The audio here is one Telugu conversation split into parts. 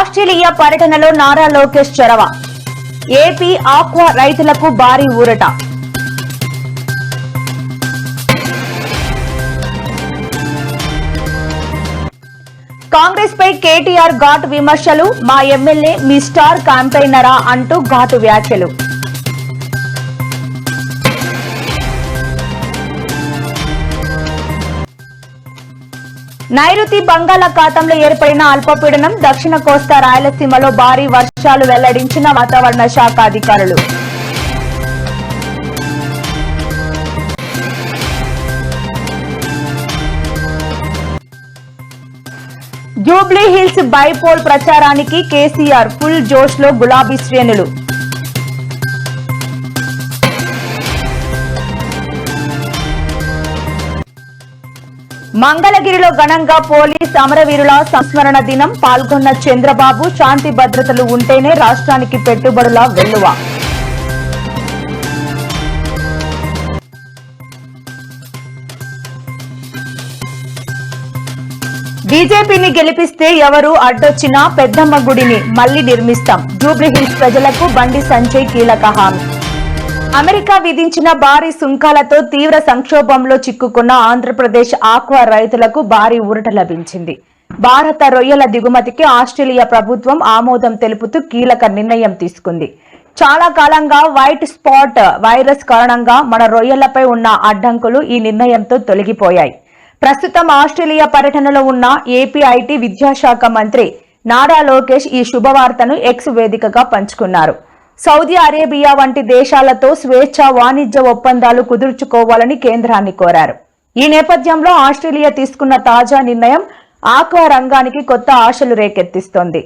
ఆస్ట్రేలియా పర్యటనలో నారా లోకేష్ చొరవ. ఏపీ ఆక్వా రైతులకు భారీ ఊరట. కాంగ్రెస్ పై కేటీఆర్ ఘాటు విమర్శలు మా ఎమ్మెల్యే మీ స్టార్ క్యాంపెయినరా అంటూ ఘాటు వ్యాఖ్యలు. నైరుతి బంగాళాఖాతంలో ఏర్పడిన అల్పపీడనం దక్షిణ కోస్తా రాయలసీమలో భారీ వర్షాలు వెల్లడించిన వాతావరణ శాఖ అధికారులు. జూబ్లీ హిల్స్ బైపోల్ ప్రచారానికి కేసీఆర్ ఫుల్ జోష్లో గులాబీ శ్రేణులు. మంగళగిరిలో ఘనంగా పోలీస్ అమరవీరుల సంస్మరణ దినం పాల్గొన్న చంద్రబాబు శాంతి భద్రతలు ఉంటేనే రాష్ట్రానికి పెట్టుబడుల వెల్లువ. బీజేపీని గెలిపిస్తే ఎవరు అడ్డొచ్చినా పెద్దమ్మ గుడిని మళ్ళీ నిర్మిస్తాం. జూబ్లీహిల్స్ ప్రజలకు బండి సంజయ్ కీలక హామీ. అమెరికా విధించిన భారీ సుంకాలతో తీవ్ర సంక్షోభంలో చిక్కుకున్న ఆంధ్రప్రదేశ్ ఆక్వా రైతులకు భారీ ఊరట లభించింది. భారత రొయ్యల దిగుమతికి ఆస్ట్రేలియా ప్రభుత్వం ఆమోదం తెలుపుతూ కీలక నిర్ణయం తీసుకుంది. చాలా కాలంగా వైట్ స్పాట్ వైరస్ కారణంగా మన రొయ్యలపై ఉన్న అడ్డంకులు ఈ నిర్ణయంతో తొలగిపోయాయి. ప్రస్తుతం ఆస్ట్రేలియా పర్యటనలో ఉన్న ఏపీఐటి విద్యాశాఖ మంత్రి నారా లోకేష్ ఈ శుభవార్తను ఎక్స్ వేదికగా పంచుకున్నారు. సౌదీ అరేబియా వంటి దేశాలతో స్వేచ్ఛ వాణిజ్య ఒప్పందాలు కుదుర్చుకోవాలని కేంద్రాన్ని కోరారు. ఈ నేపథ్యంలో ఆస్ట్రేలియా తీసుకున్న తాజా నిర్ణయం ఆక్వా రంగానికి కొత్త ఆశలు రేకెత్తిస్తోంది.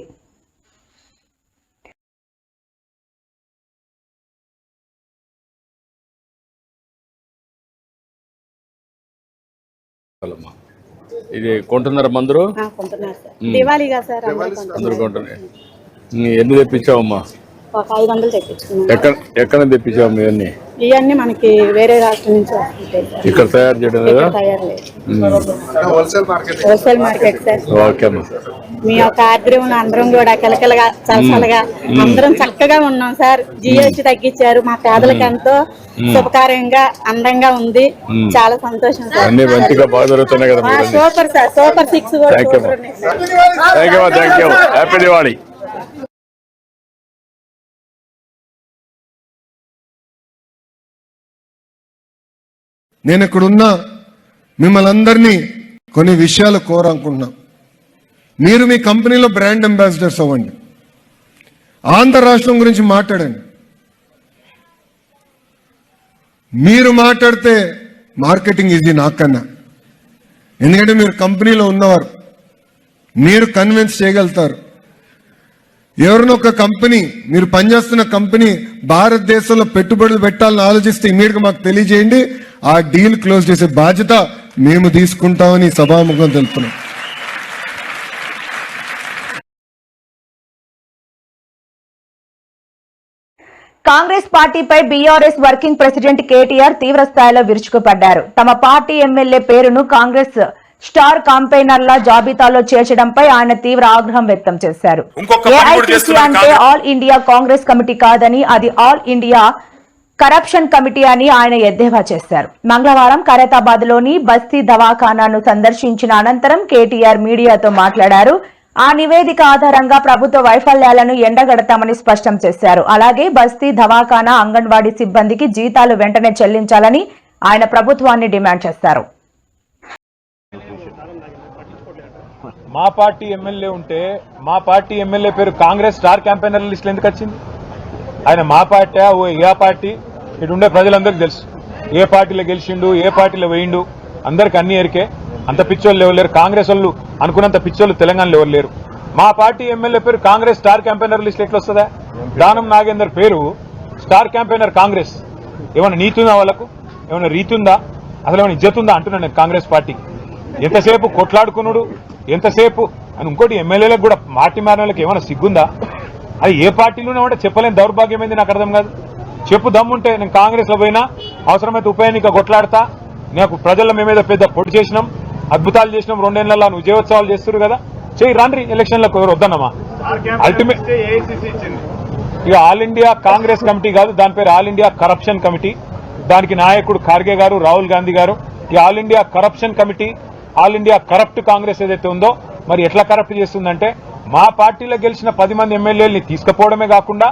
ఇది కొంటున్నారా మందరు ఆ, కొంటున్నారు సార్. దివాళీగా సార్ అందరూ కొంటున్నారు. ఎన్ని తెప్పించావమ్మా? ఒక ఐదు వందలు తెప్పించుకున్నాం. ఎక్కడ ఎక్కడ తెప్పించావు ఇవన్నీ? ఇవన్నీ మనకి వేరే రాష్ట్రం నుంచి వస్తుంటాయి. సార్ ఇక్కడ తయారు చేయడం లేదా? ఇక్కడ తయారు లేదు. Wholesale market. సార్. ఓకే అమ్మా. మీ యొక్క ఆగ్రహం అందరం కూడా కలకలగా చలసలగా అందరం చక్కగా ఉన్నాం సార్. జిఎస్టి తగ్గించారు. మా పేదలకు ఎంతో శుభకార్యంగా అందంగా ఉంది. చాలా సంతోషం సార్. అన్ని మంచిగా బాగా జరుగుతున్నాయి కదా ఆ, మీరు సూపర్ సార్. సూపర్ సిక్స్ కూడా Thank you, సూపర్ ఉన్నాయి sir. Thank you thank you happy Diwali నేను ఇక్కడున్న మిమ్మల్ని అందరినీ కొన్ని విషయాలు కోరాలనుకుంటున్నా. మీరు మీ కంపెనీలో బ్రాండ్ అంబాసిడర్స్ అవ్వండి. ఆంధ్ర రాష్ట్రం గురించి మాట్లాడండి. మీరు మాట్లాడితే మార్కెటింగ్ ఈజీ నాకన్నా. ఎందుకంటే మీరు కంపెనీలో ఉన్నవారు. మీరు కన్విన్స్ చేయగలుగుతారు. ఎవరినో ఒక కంపెనీ మీరు పనిచేస్తున్న కంపెనీ భారతదేశంలో పెట్టుబడులు పెట్టాలని ఆలోచిస్తే ఇమీడియట్గా మాకు తెలియజేయండి. ఆ డీల్ క్లోజ్ చేసే బాధ్యత మేము తీసుకుంటామని సభాముఖం తెలుపుతున్నాం. కాంగ్రెస్ పార్టీపై బీఆర్ఎస్ వర్కింగ్ ప్రెసిడెంట్ కేటీఆర్ తీవ్ర స్థాయిలో విరుచుకుపడ్డారు. తమ పార్టీ ఎమ్మెల్యే పేరును కాంగ్రెస్ స్టార్ కాంపెయినర్ల జాబితాలో చేర్చడంపై ఆయన తీవ్ర ఆగ్రహం వ్యక్తం చేశారు. ఏఐసీసీ అంటే. ఆల్ ఇండియా కాంగ్రెస్ కమిటీ కాదని అది ఆల్ ఇండియా కరప్షన్ కమిటీ అని ఆయన ఎద్దేవా చేశారు. మంగళవారం ఖైరతాబాద్లోని బస్తీ దవాఖానాను సందర్శించిన అనంతరం కేటీఆర్ మీడియాతో మాట్లాడారు. ఆ నివేదిక ఆధారంగా ప్రభుత్వ వైఫల్యాలను ఎండగడతామని స్పష్టం చేశారు. అలాగే బస్తీ దవాఖానా అంగన్వాడీ సిబ్బందికి జీతాలు వెంటనే చెల్లించాలని ఆయన ప్రభుత్వాన్ని డిమాండ్ చేశారు. మా పార్టీ ఎమ్మెల్యే ఉంటే మా పార్టీ ఎమ్మెల్యే పేరు కాంగ్రెస్ స్టార్ క్యాంపెయినర్ లిస్టులు ఎందుకు వచ్చింది? ఆయన మా పార్టీ ఓ ఏ పార్టీ? ఇటు ఉండే ప్రజలందరికీ తెలుసు. ఏ పార్టీలో గెలిచిండు ఏ పార్టీలో వేయిండు? అందరికి అన్ని ఎరికే అంత పిచ్చోళ్ళు ఎవరు లేరు. కాంగ్రెస్ వాళ్ళు అనుకున్నంత పిచ్చోళ్ళు తెలంగాణలో ఎవరు లేరు. మా పార్టీ ఎమ్మెల్యే పేరు కాంగ్రెస్ స్టార్ క్యాంపెయినర్ లిస్ట్ ఎట్లా వస్తుందా దానం నాగేందర్ పేరు స్టార్ క్యాంపెయినర్ కాంగ్రెస్. ఏమైనా నీతుందా ఉందా వాళ్ళకు? ఏమైనా రీతుందా? అసలు ఏమైనా ఇజ్జతుందా? అంటున్నాను నేను కాంగ్రెస్ పార్టీకి. ఎంతసేపు కొట్లాడుకున్నాడు? ఎంతసేపు? అని ఇంకోటి ఎమ్మెల్యేలకు కూడా పార్టీ మారిన వాళ్ళకి ఏమైనా సిగ్గుందా? అది ఏ పార్టీలోనే ఉంటే చెప్పలేని దౌర్భాగ్యం ఏంది నాకు అర్థం కాదు. చెప్పు దమ్ముంటే నేను కాంగ్రెస్లో పోయినా అవసరమైతే ఉప ఎన్నిక కొట్లాడతా. నాకు ప్రజల మీద పెద్ద పొడి చేసినాం అద్భుతాలు చేసినాం రెండేళ్ళలో విజయోత్సవాలు చేస్తారు కదా. చెయ్యి రాండ్రి ఎలక్షన్లకు ఎవరు వద్దన్నమా? అల్టిమేట్ ఇక ఆల్ ఇండియా కాంగ్రెస్ కమిటీ కాదు దాని పేరు ఆల్ ఇండియా కరప్షన్ కమిటీ. దానికి నాయకుడు ఖార్గే గారు రాహుల్ గాంధీ గారు. ఈ all India corruption committee all India corrupt Congress ఏదైతే ఉందో మరి ఎట్లా కరప్ట్ చేస్తుందంటే మా పార్టీలో గెలిచిన పది మంది ఎమ్మెల్యేలని తీసుకుపోవడమే కాకుండా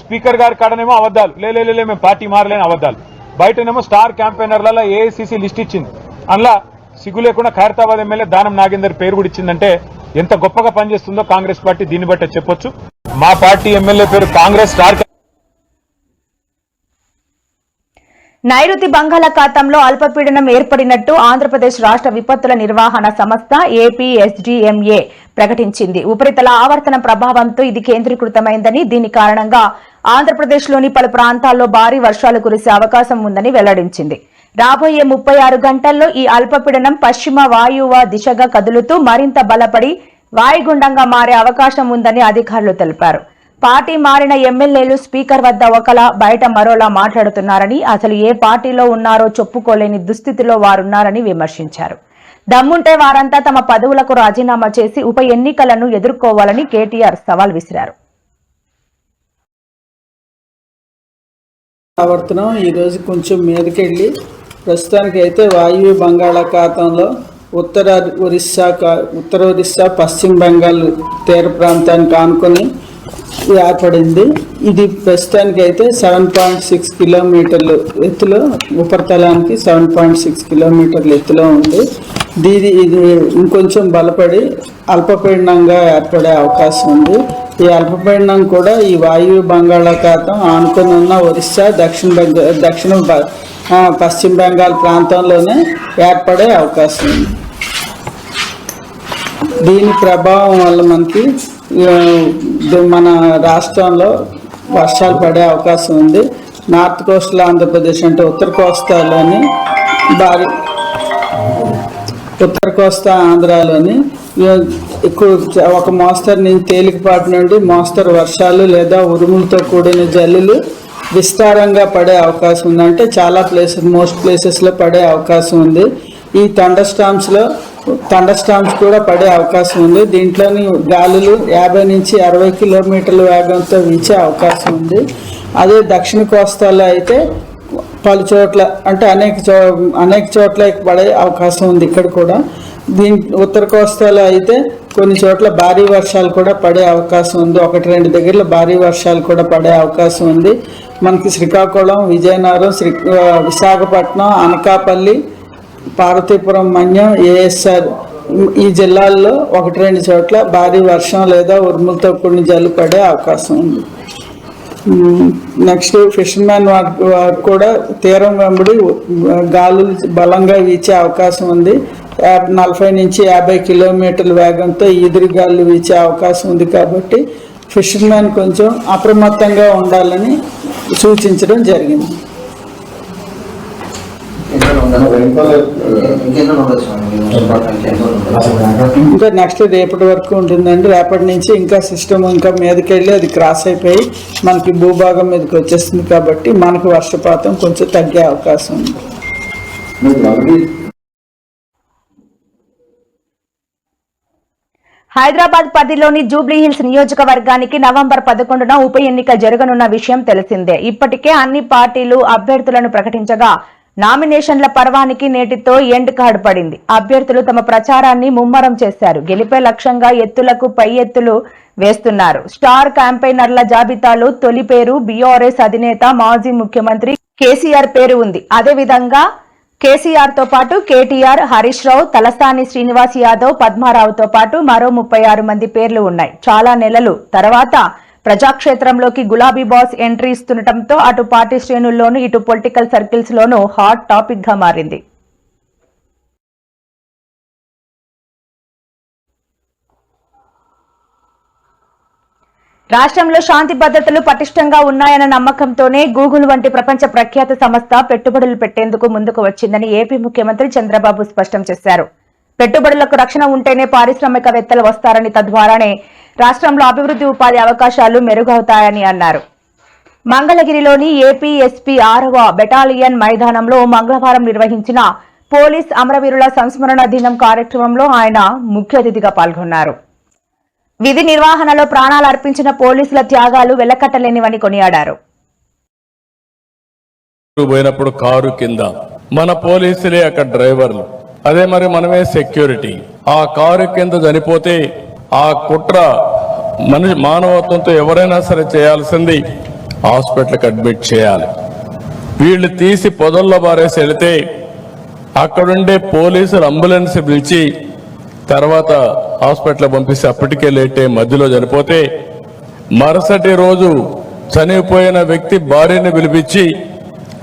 స్పీకర్ గారి కాడనేమో అబద్దాలు లేలే మేము పార్టీ మారలేని అబద్దాలు బయటనేమో స్టార్ క్యాంపెయినర్లలో ఏఐసీసీ లిస్ట్ ఇచ్చింది. అందులో సిగ్గు లేకుండా ఖైరతాబాద్ ఎమ్మెల్యే దానం నాగేందర్ పేరు కూడా ఇచ్చిందంటే ఎంత గొప్పగా పనిచేస్తుందో కాంగ్రెస్ పార్టీ దీన్ని బట్టే చెప్పొచ్చు. మా పార్టీ ఎమ్మెల్యే పేరు కాంగ్రెస్ స్టార్ నైరుతి బంగాళాఖాతంలో అల్పపీడనం ఏర్పడినట్టు ఆంధ్రప్రదేశ్ రాష్ట్ర విపత్తుల నిర్వహణ సంస్థ ఏపీఎస్డీఎంఏ ప్రకటించింది. ఉపరితల ఆవర్తన ప్రభావంతో ఇది కేంద్రీకృతమైందని దీని కారణంగా ఆంధ్రప్రదేశ్లోని పలు ప్రాంతాల్లో భారీ వర్షాలు కురిసే అవకాశం ఉందని వెల్లడించింది. రాబోయే ముప్పై ఆరు గంటల్లో ఈ అల్పపీడనం పశ్చిమ వాయువ దిశగా కదులుతూ మరింత బలపడి వాయుగుండంగా మారే అవకాశం ఉందని అధికారులు తెలిపారు. పార్టీ మారిన ఎమ్మెల్యేలు స్పీకర్ వద్ద ఒకలా బయట మరోలా మాట్లాడుతున్నారని అసలు ఏ పార్టీలో ఉన్నారో చెప్పుకోలేని దుస్థితిలో వారున్నారని విమర్శించారు. దమ్ముంటే వారంతా తమ పదవులకు రాజీనామా చేసి ఉప ఎన్నికలను ఎదుర్కోవాలని కేటీఆర్ సవాల్ విసిరారు. ఆవర్తనం ఈరోజు కొంచెం మీదకెళ్ళి ప్రస్తుతానికి అయితే వాయువ్య బంగాళాఖాతంలో ఉత్తర ఒరిస్సా కా- ఉత్తర ఒరిస్సా పశ్చిమ బెంగాల్ తీర ప్రాంతానికి ఆనుకొని ఏర్పడింది. ఇది ప్రస్తుతానికి అయితే సెవెన్ పాయింట్ సిక్స్ కిలోమీటర్లు ఎత్తులో ఉపరితలానికి సెవెన్ పాయింట్ సిక్స్ కిలోమీటర్ల ఎత్తులో ఉంది. దీని ఇది ఇంకొంచెం బలపడి అల్పపీడనంగా ఏర్పడే అవకాశం ఉంది. ఈ అల్పపీడనం కూడా ఈ వాయువ్య బంగాళాఖాతం ఆనుకొని ఉన్న ఒరిస్సా దక్షిణ బెంగాల్ దక్షిణ బ- పశ్చిమ బెంగాల్ ప్రాంతంలోనే ఏర్పడే అవకాశం ఉంది. దీని ప్రభావం వల్ల మనకి మన రాష్ట్రంలో వర్షాలు పడే అవకాశం ఉంది. నార్త్ కోస్టల్ ఆంధ్రప్రదేశ్ అంటే ఉత్తర కోస్తాలోని భారీ ఉత్తర కోస్తా ఆంధ్రాలోని ఎక్కువ ఒక మోస్తరు నుంచి తేలికపాటి నుండి మోస్తరు వర్షాలు లేదా ఉరుములతో కూడిన జల్లులు విస్తారంగా పడే అవకాశం ఉంది అంటే చాలా ప్లేసెస్ మోస్ట్ ప్లేసెస్లో పడే అవకాశం ఉంది. ఈ థండర్ స్టామ్స్లో థండర్ స్టామ్స్ కూడా పడే అవకాశం ఉంది. దీంట్లోని గాలులు యాభై నుంచి అరవై కిలోమీటర్ల వేగంతో వీచే అవకాశం ఉంది. అదే దక్షిణ కోస్తాలో అయితే పలు చోట్ల అంటే అనేక చో అనేక చోట్ల పడే అవకాశం ఉంది ఇక్కడ కూడా. దీని ఉత్తర కోస్తాలో అయితే కొన్ని చోట్ల భారీ వర్షాలు కూడా పడే అవకాశం ఉంది. ఒకటి రెండు దగ్గరలో భారీ వర్షాలు కూడా పడే అవకాశం ఉంది. మనకి శ్రీకాకుళం విజయనగరం శ్రీ విశాఖపట్నం అనకాపల్లి పార్వతీపురం మన్యం ఏఎస్ఆర్ ఈ జిల్లాల్లో ఒకటి రెండు చోట్ల భారీ వర్షం లేదా ఉరుములతో కూడిన జల్లు పడే అవకాశం ఉంది. నెక్స్ట్ ఫిషర్మ్యాన్ వారు కూడా తీరం వెంబడి గాలులు బలంగా వీచే అవకాశం ఉంది. నలభై నుంచి యాభై కిలోమీటర్ల వేగంతో ఈదురు గాలులు వీచే అవకాశం ఉంది కాబట్టి ఫిషర్మ్యాన్ కొంచెం అప్రమత్తంగా ఉండాలని సూచించడం జరిగింది. ఇంకా నెక్స్ట్ రేపటి వరకు ఉంటుందండి. రేపటి నుంచి ఇంకా సిస్టమ్ ఇంకా మీదకి వెళ్ళి అది క్రాస్ అయిపోయి మనకి భూభాగం మీదకి వచ్చేస్తుంది కాబట్టి మనకి వర్షపాతం కొంచెం తగ్గే అవకాశం ఉంది. హైదరాబాద్ పరిధిలోని జూబ్లీహిల్స్ నియోజకవర్గానికి నవంబర్ పదకొండున ఉప ఎన్నిక జరగనున్న విషయం తెలిసిందే. ఇప్పటికే అన్ని పార్టీలు అభ్యర్థులను ప్రకటించగా నామినేషన్ల పర్వానికి నేటితో ఎండ్ కార్డ్ పడింది. అభ్యర్థులు తమ ప్రచారాన్ని ముమ్మరం చేశారు. గెలిపే లక్ష్యంగా ఎత్తులకు పై ఎత్తులు వేస్తున్నారు. స్టార్ క్యాంపెయినర్ల జాబితాలో తొలి పేరు బీఆర్ఎస్ అధినేత మాజీ ముఖ్యమంత్రి కేసీఆర్ పేరు ఉంది. అదేవిధంగా కేసీఆర్తో పాటు కేటీఆర్ హరీష్ రావు తలసాని శ్రీనివాస్ యాదవ్ పద్మారావుతో పాటు మరో ముప్పై ఆరు మంది పేర్లు ఉన్నాయి. చాలా నెలలు తర్వాత ప్రజాక్షేత్రంలోకి గులాబీ బాస్ ఎంట్రీ ఇస్తుండటంతో అటు పార్టీ శ్రేణుల్లోనూ ఇటు పొలిటికల్ సర్కిల్స్ లోనూ హాట్ టాపిక్గా మారింది. రాష్ట్రంలో శాంతి భద్రతలు పటిష్టంగా ఉన్నాయన్న నమ్మకంతోనే గూగుల్ వంటి ప్రపంచ ప్రఖ్యాత సంస్థ పెట్టుబడులు పెట్టేందుకు ముందుకు వచ్చిందని ఏపీ ముఖ్యమంత్రి చంద్రబాబు స్పష్టం చేశారు. పెట్టుబడులకు రక్షణ ఉంటేనే పారిశ్రామికవేత్తలు వస్తారని తద్వారానే రాష్ట్రంలో అభివృద్ధి ఉపాధి అవకాశాలు మెరుగవుతాయని అన్నారు. మంగళగిరిలోని ఏపీ ఎస్పీ ఆరవ బెటాలియన్ మైదానంలో మంగళవారం నిర్వహించిన పోలీస్ అమరవీరుల సంస్మరణ దినం కార్యక్రమంలో ఆయన ముఖ్య అతిథిగా పాల్గొన్నారు. విధి నిర్వహణలో ప్రాణాలు అర్పించిన పోలీసుల త్యాగాలు వెలకట్టలేనివని కొనియాడారు. పోయినప్పుడు కారు కింద మన పోలీసులే అక్కడ డ్రైవర్లు. అదే మరి మనమే సెక్యూరిటీ ఆ కారు కింద చనిపోతే ఆ కుట్ర మనిషి మానవత్వంతో ఎవరైనా సరే చేయాల్సింది హాస్పిటల్కి అడ్మిట్ చేయాలి. వీళ్ళు తీసి పొదల్లో బారేసి వెళితే అక్కడుండే పోలీసులు అంబులెన్స్ పిలిచి తర్వాత హాస్పిటల్ పంపిస్తే అప్పటికే లేటే మధ్యలో చనిపోతే మరుసటి రోజు చనిపోయిన వ్యక్తి భార్యను పిలిపించి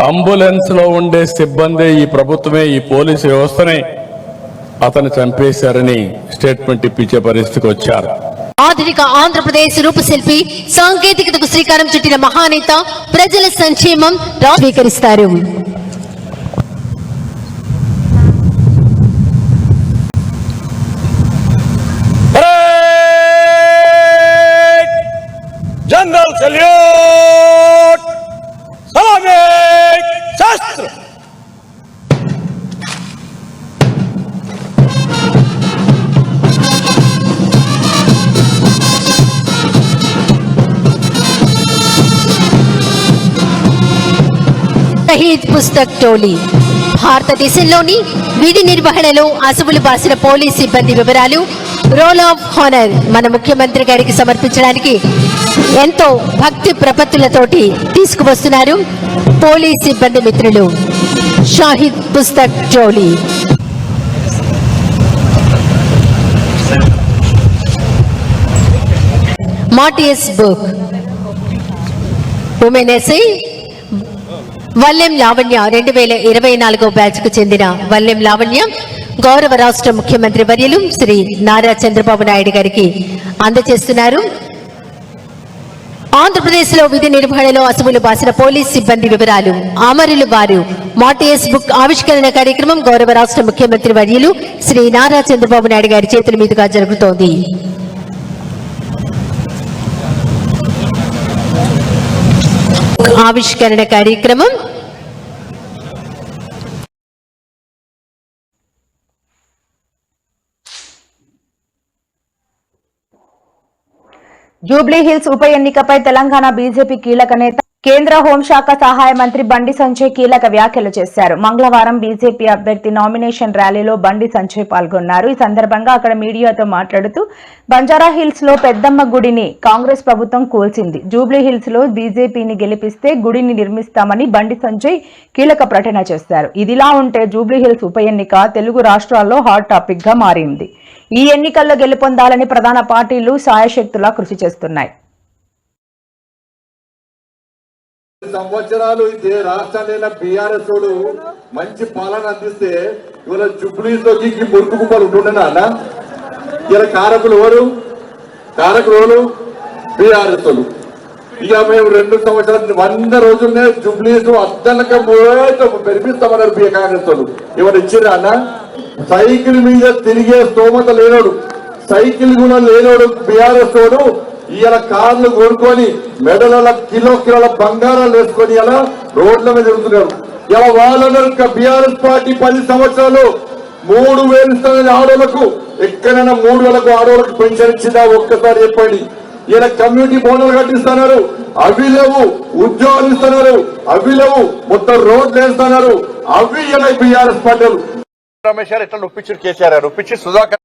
అంబులెన్స్లో ఉండే సిబ్బంది ఈ ప్రభుత్వమే ఈ పోలీసు వ్యవస్థనే. అతను చంపేశారని స్టేట్మెంట్ ఇప్పించే పరిస్థితికి వచ్చారు. ఆధునిక ఆంధ్రప్రదేశ్ రూపశిల్పి సాంకేతికతకు శ్రీకారం చుట్టిన మహానేత ప్రజల సంక్షేమం స్వీకరిస్తారు. జనరల్ సల్యూట్ शास्त्र షహీద్ పుస్తక్ టోలీ. భారతదేశంలోని విధి నిర్వహణలో అసువులు బాసిన పోలీస్ సిబ్బంది వివరాలు రోల్ ఆఫ్ హానర్ మన ముఖ్యమంత్రి గారికి సమర్పించడానికి ఎంతో భక్తి ప్రపత్తులతోటి తీసుకువస్తున్నారు పోలీస్ సిబ్బంది మిత్రులు. Shahid Pustak Toli మాటియస్ book. Women SI Vallem Lavanya రెండు వేల ఇరవై నాలుగో బ్యాచ్కు చెందిన వల్లెం లావణ్య గౌరవ రాష్ట్ర ముఖ్యమంత్రి వర్యులు శ్రీ నారా చంద్రబాబు నాయుడు గారికి అందజేస్తున్నారు. ఆంధ్రప్రదేశ్లో విధి నిర్వహణలో అసువులు బాసిన పోలీస్ సిబ్బంది వివరాలు అమరులు వారు మాటిఎస్ బుక్ ఆవిష్కరణ కార్యక్రమం గౌరవ రాష్ట్ర ముఖ్యమంత్రి వర్యులు శ్రీ నారా చంద్రబాబు నాయుడు గారి చేతుల మీదుగా జరుగుతోంది. ఆవిష్కరణ కార్యక్రమం జూబ్లీ హిల్స్ ఉప ఎన్నికపై తెలంగాణ బీజేపీ కీలక నేత కేంద్ర హోంశాఖ సహాయ మంత్రి బండి సంజయ్ కీలక వ్యాఖ్యలు చేశారు. మంగళవారం బీజేపీ అభ్యర్థి నామినేషన్ ర్యాలీలో బండి సంజయ్ పాల్గొన్నారు. ఈ సందర్భంగా అక్కడ మీడియాతో మాట్లాడుతూ బంజారా హిల్స్లో పెద్దమ్మ గుడిని కాంగ్రెస్ ప్రభుత్వం కూల్చింది. జూబ్లీ హిల్స్లో బీజేపీని గెలిపిస్తే గుడిని నిర్మిస్తామని బండి సంజయ్ కీలక ప్రకటన చేశారు. ఇదిలా ఉంటే జూబ్లీ హిల్స్ ఉప ఎన్నిక తెలుగు రాష్ట్రాల్లో హాట్ టాపిక్గా మారింది. ఈ ఎన్నికల్లో గెలుపొందాలని ప్రధాన పార్టీలు సాయశక్తులా కృషి చేస్తున్నాయి. సంవత్సరాలు ఇదే రాష్ట్రాన్ని బీఆర్ఎస్ మంచి పాలన అందిస్తే ఇవాళ జుబ్లీలోకి మురుకు కుప్పలు ఉంటుండేనా అన్న ఇలా కారకులు ఎవరు? కారకులు ఎవరు? బీఆర్ఎస్ ఇక మేము రెండు సంవత్సరాలు వంద రోజులనే జుబ్లీస్ అద్దనక పెరిపిస్తామన్నారు బీ కాంగ్రెస్ వాళ్ళు. ఎవరు ఇచ్చిరా అన్న? సైకిల్ మీద తిరిగే స్తోమత లేనోడు సైకిల్ కూడా లేనోడు బీఆర్ఎస్ వాడు ఇవాళ కార్లు కొనుక్కొని మెడల కిలో కిలోల బంగారాలు వేసుకొని ఇలా రోడ్ల మీద తిరుగుతున్నారు ఇలా వాళ్ళందరూ బీఆర్ఎస్ పార్టీ పది సంవత్సరాలు మూడు వేలు ఇస్తున్నది ఆడోళ్ళకు ఎక్కడైనా మూడు వేలకు ఆడోళ్ళకు పెన్షన్ ఇచ్చిందా ఒక్కసారి చెప్పండి. ఈయన కమ్యూనిటీ భవనాలు కట్టిస్తున్నారు అవి లేవు ఉద్యోగాలు ఇస్తున్నారు అవి లేవు మొత్తం రోడ్లు వేస్తున్నారు. అవి ఇలా బీఆర్ఎస్ పార్టీలు. రమేష్ గారు ఎట్లా ఒప్పించారు కేసీఆర్ గారు? సుధాకర్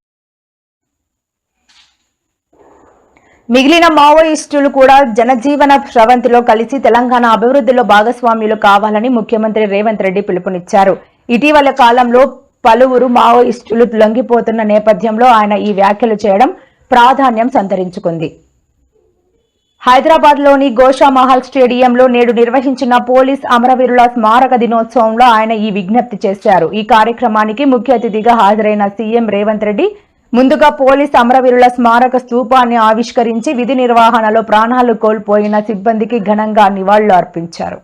మిగిలిన మావోయిస్టులు కూడా జనజీవన స్రవంతిలో కలిసి తెలంగాణ అభివృద్ధిలో భాగస్వామ్యులు కావాలని ముఖ్యమంత్రి రేవంత్ రెడ్డి పిలుపునిచ్చారు. ఇటీవల కాలంలో పలువురు మావోయిస్టులు లొంగిపోతున్న నేపథ్యంలో ఆయన ఈ వ్యాఖ్యలు చేయడం ప్రాధాన్యం సంతరించుకుంది. హైదరాబాద్లోని గోషామహల్ స్టేడియంలో నేడు నిర్వహించిన పోలీస్ అమరవీరుల స్మారక దినోత్సవంలో ఆయన ఈ విజ్ఞప్తి చేశారు. ఈ కార్యక్రమానికి ముఖ్య అతిథిగా హాజరైన సీఎం రేవంత్ రెడ్డి ముందుగా పోలీస్ అమరవీరుల స్మారక స్తూపాన్ని ఆవిష్కరించి విధి నిర్వహణలో ప్రాణాలు కోల్పోయిన సిబ్బందికి ఘనంగా నివాళులు అర్పించారు.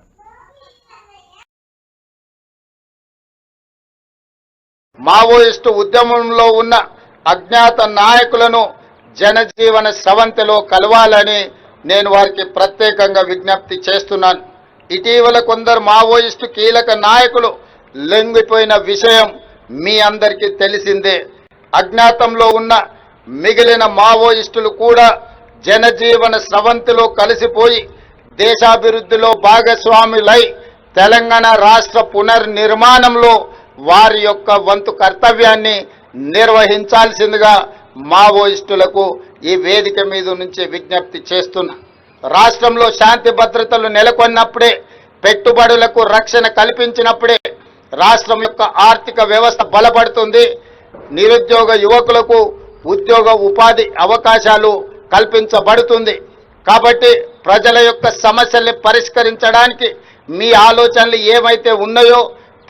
మావోయిస్టు ఉద్యమంలో ఉన్న అజ్ఞాత నాయకులను జనజీవన స్రవంతిలో కలవాలని నేను వారికి ప్రత్యేకంగా విజ్ఞప్తి చేస్తున్నాను. ఇటీవల కొందరు మావోయిస్టు కీలక నాయకులు లొంగిపోయిన విషయం మీ అందరికీ తెలిసిందే. అజ్ఞాతంలో ఉన్న మిగిలిన మావోయిస్టులు కూడా జనజీవన స్రవంతిలో కలిసిపోయి దేశాభివృద్ధిలో భాగస్వాములై తెలంగాణ రాష్ట్ర పునర్నిర్మాణంలో వారి యొక్క వంతు కర్తవ్యాన్ని నిర్వహించాల్సిందిగా మావోయిస్టులకు ఈ వేదిక మీద నుంచి విజ్ఞప్తి చేస్తున్నా. రాష్ట్రంలో శాంతి భద్రతలు నెలకొన్నప్పుడే పెట్టుబడులకు రక్షణ కల్పించినప్పుడే రాష్ట్రం యొక్క ఆర్థిక వ్యవస్థ బలపడుతుంది. నిరుద్యోగ యువకులకు ఉద్యోగ ఉపాధి అవకాశాలు కల్పించబడుతుంది. కాబట్టి ప్రజల యొక్క సమస్యల్ని పరిష్కరించడానికి మీ ఆలోచనలు ఏమైతే ఉన్నాయో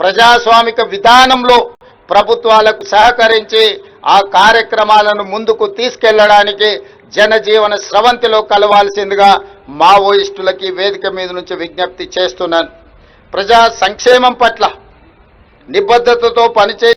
ప్రజాస్వామిక విధానంలో ప్రభుత్వాలకు సహకరించి ఆ కార్యక్రమాలను ముందుకు తీసుకెళ్ళడానికి జనజీవన స్రవంతిలో కలవాల్సిందిగా మావోయిస్టులకి వేదిక మీద నుంచి విజ్ఞప్తి చేస్తున్నాను. ప్రజా సంక్షేమం పట్ల నిబద్ధతతో పనిచే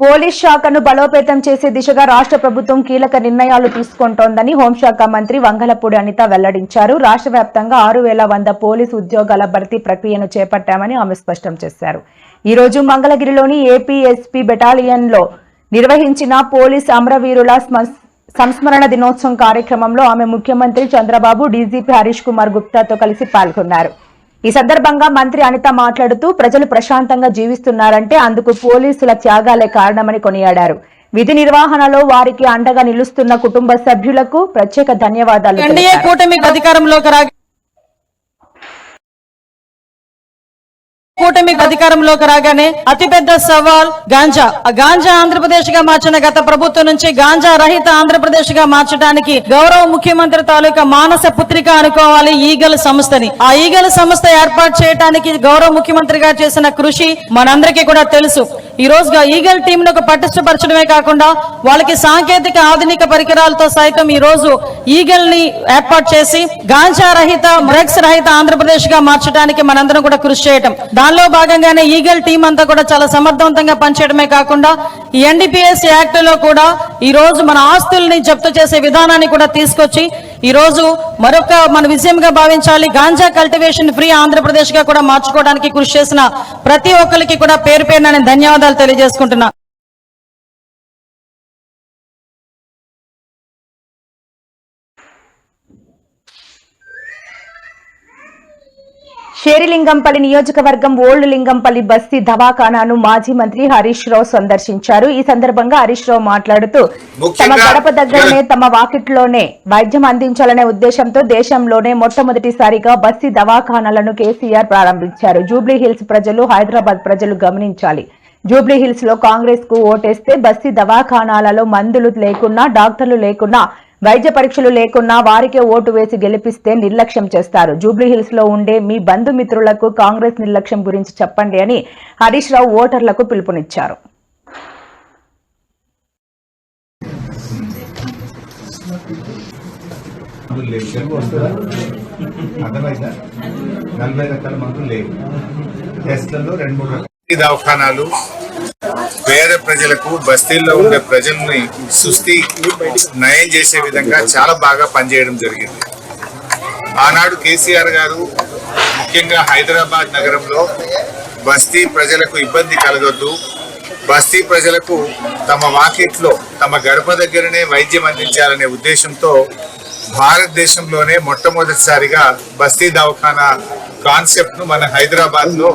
పోలీస్ శాఖను బలోపేతం చేసే దిశగా రాష్ట్ర ప్రభుత్వం కీలక నిర్ణయాలు తీసుకుంటోందని హోంశాఖ మంత్రి వంగలపూడి అనిత వెల్లడించారు. రాష్ట్ర వ్యాప్తంగా ఆరు వేల వంద పోలీసు ఉద్యోగాల భర్తీ ప్రక్రియను చేపట్టామని ఆమె స్పష్టం చేశారు. ఈ రోజు మంగళగిరిలోని ఏపీఎస్పీ బెటాలియన్లో నిర్వహించిన పోలీస్ అమరవీరుల సంస్మరణ దినోత్సవం కార్యక్రమంలో ఆమె ముఖ్యమంత్రి చంద్రబాబు డీజీపీ హరీష్ కుమార్ గుప్తాతో కలిసి పాల్గొన్నారు. ఈ సందర్భంగా మంత్రి అనిత మాట్లాడుతూ ప్రజలు ప్రశాంతంగా జీవిస్తున్నారంటే అందుకు పోలీసుల త్యాగాలే కారణమని కొనియాడారు. విధి నిర్వహణలో వారికి అండగా నిలుస్తున్న కుటుంబ సభ్యులకు ప్రత్యేక ధన్యవాదాలు అధికారంలోకి కూటమికి అధికారంలోకి రాగానే అతిపెద్ద సవాల్ గాంజా. ఆ గాంజా ఆంధ్రప్రదేశ్గా మార్చిన గత ప్రభుత్వం నుంచి గాంజా రహిత ఆంధ్రప్రదేశ్గా మార్చడానికి గౌరవ ముఖ్యమంత్రి తాలూకా మానస పుత్రిక అనుకోవాలి ఈగల్ సంస్థని. ఆ ఈగల్ సంస్థ ఏర్పాటు చేయడానికి గౌరవ ముఖ్యమంత్రి గారు చేసిన కృషి మనందరికీ కూడా తెలుసు. ఈ రోజుగా ఈగల్ టీంను పటిష్టపరచడమే కాకుండా వాళ్ళకి సాంకేతిక ఆధునిక పరికరాలతో సైతం ఈ రోజు ఈగల్ని ఏర్పాటు చేసి గాంజా రహిత డ్రగ్స్ రహిత ఆంధ్రప్రదేశ్గా మార్చడానికి మనందరం కూడా కృషి చేయటం. దానిలో భాగంగానే ఈగల్ టీం అంతా కూడా చాలా సమర్థవంతంగా పనిచేయడమే కాకుండా ఈ ఎన్డీపీఎస్ యాక్ట్లో కూడా ఈ రోజు మన ఆస్తుల్ని జప్తు చేసే విధానాన్ని కూడా తీసుకొచ్చి ఈ రోజు మరొక మన విజయంగా భావించాలి. గాంజా కల్టివేషన్ ఫ్రీ ఆంధ్రప్రదేశ్గా కూడా మార్చుకోవడానికి కృషి చేసిన ప్రతి ఒక్కరికి కూడా పేరు పేరున నేను ధన్యవాదాలు తెలియజేసుకుంటున్నా. షేరిలింగంపల్లి నియోజకవర్గం ఓల్డ్ లింగంపల్లి బస్తీ దవాఖానాను మాజీ మంత్రి హరీష్ రావు సందర్శించారు. ఈ సందర్భంగా హరీష్ రావు మాట్లాడుతూ తమ గడప దగ్గరనే తమ వాకిట్లోనే వైద్యం అందించాలనే ఉద్దేశంతో దేశంలోనే మొట్టమొదటిసారిగా బస్తీ దవాఖానాలను కేసీఆర్ ప్రారంభించారు. జూబ్లీ హిల్స్ ప్రజలు హైదరాబాద్ ప్రజలు గమనించాలి. జూబ్లీ హిల్స్లో కాంగ్రెస్కు ఓటేస్తే బస్తీ దవాఖానాలలో మందులు లేకున్నా డాక్టర్లు లేకున్నా వైద్య పరీక్షలు లేకున్నా వారికే ఓటు వేసి గెలిపిస్తే నిర్లక్ష్యం చేస్తారు. జూబ్లీహిల్స్లో ఉండే మీ బంధుమిత్రులకు కాంగ్రెస్ నిర్లక్ష్యం గురించి చెప్పండి అని హరీష్ రావు ఓటర్లకు పిలుపునిచ్చారు. అర్థమైందా? నలభై రకాల మందులు లేవు. టెస్ట్లలో రెండు మూడు దవాఖానాలు పేద ప్రజలకు బస్తీల్లో ఉండే ప్రజల్ని సుస్థి నయం చేసే విధంగా చాలా బాగా పనిచేయడం జరిగింది. ఆనాడు కేసీఆర్ గారు ముఖ్యంగా హైదరాబాద్ నగరంలో బస్తీ ప్రజలకు ఇబ్బంది కలగొద్దు బస్తీ ప్రజలకు తమ వాకిట్లో తమ గర్భ దగ్గరనే వైద్యం అందించాలనే ఉద్దేశంతో భారతదేశంలోనే మొట్టమొదటిసారిగా బస్తీ దవాఖానా కాన్సెప్ట్ను మన హైదరాబాద్లో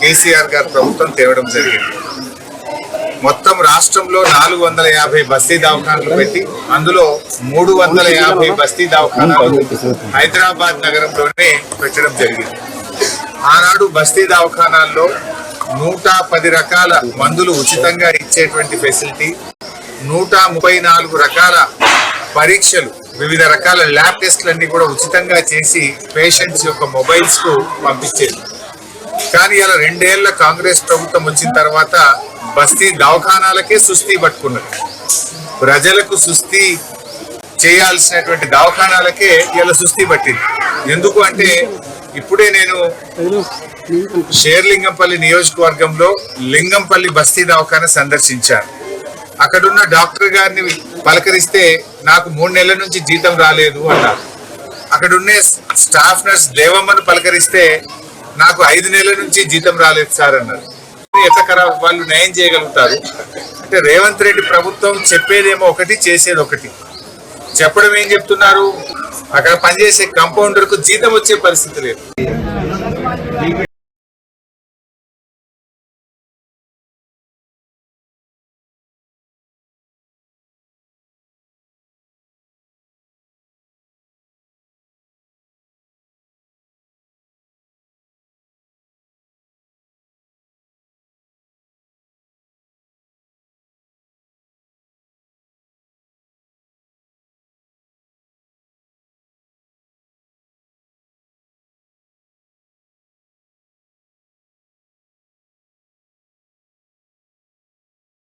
కేసీఆర్ గారు ప్రభుత్వం తేవడం జరిగింది. మొత్తం రాష్ట్రంలో నాలుగు వందల యాభై బస్తీ దవాఖానాలు పెట్టి అందులో మూడు వందల యాభై బస్తీ దవాఖానాలు హైదరాబాద్ నగరంలోనే పెట్టడం జరిగింది. ఆనాడు బస్తీ దవాఖానాల్లో నూట పది రకాల మందులు ఉచితంగా ఇచ్చేటువంటి ఫెసిలిటీ నూట ముప్పై నాలుగు రకాల పరీక్షలు వివిధ రకాల ల్యాబ్ టెస్ట్లన్నీ కూడా ఉచితంగా చేసి పేషెంట్స్ యొక్క మొబైల్స్కు పంపించేది. కానీ ఇలా రెండేళ్ళ కాంగ్రెస్ ప్రభుత్వం వచ్చిన తర్వాత బస్తీ దవాఖానాలకే సుస్థి పట్టుకున్నది. ప్రజలకు సుస్థి చేయాల్సినటువంటి దవాఖానాలకే ఇలా సుస్థి పట్టింది. ఎందుకు అంటే ఇప్పుడే నేను షేర్లింగంపల్లి నియోజకవర్గంలో లింగంపల్లి బస్తీ దవాఖాన సందర్శించాను. అక్కడున్న డాక్టర్ గారిని పలకరిస్తే నాకు మూడు నెలల నుంచి జీతం రాలేదు అన్నారు అక్కడున్నే స్టాఫ్ నర్స్ దేవమ్మను పలకరిస్తే నాకు ఐదు నెలల నుంచి జీతం రాలేదు సార్ అన్నారు. ఎట్లా ఖరాబ్? వాళ్ళు న్యాయం చేయగలుగుతారు. అంటే రేవంత్ రెడ్డి ప్రభుత్వం చెప్పేదేమో ఒకటి చేసేది ఒకటి. చెప్పడం ఏం చెప్తున్నారు? అక్కడ పనిచేసే కంపౌండర్కు జీతం వచ్చే పరిస్థితి లేదు.